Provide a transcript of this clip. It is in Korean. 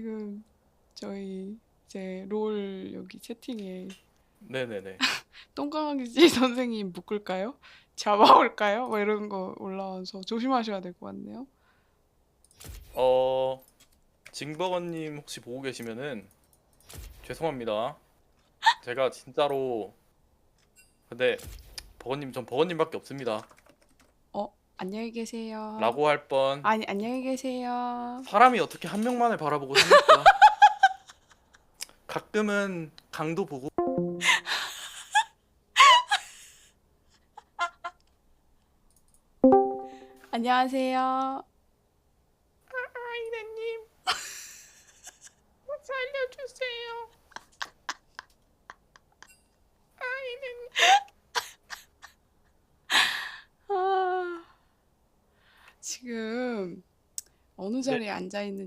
지금 저희 이제 롤 여기 채팅에 네네네. 똥강아지 선생님 묶을까요? 잡아올까요? 뭐 이런 거 올라와서 조심하셔야 될 것 같네요. 어 징버거님 혹시 보고 계시면은 죄송합니다. 제가 진짜로 근데 버거님 전 버거님밖에 없습니다. 어, 안녕히 계세요. 라고 할 뻔. 아니, 안녕히 계세요. 사람이 어떻게 한 명만을 바라보고 삽니까? 가끔은 강도 보고 안녕하세요. 아이네님 살려주세요. 아이네님 아, 지금 어느 자리에 앉아 있는지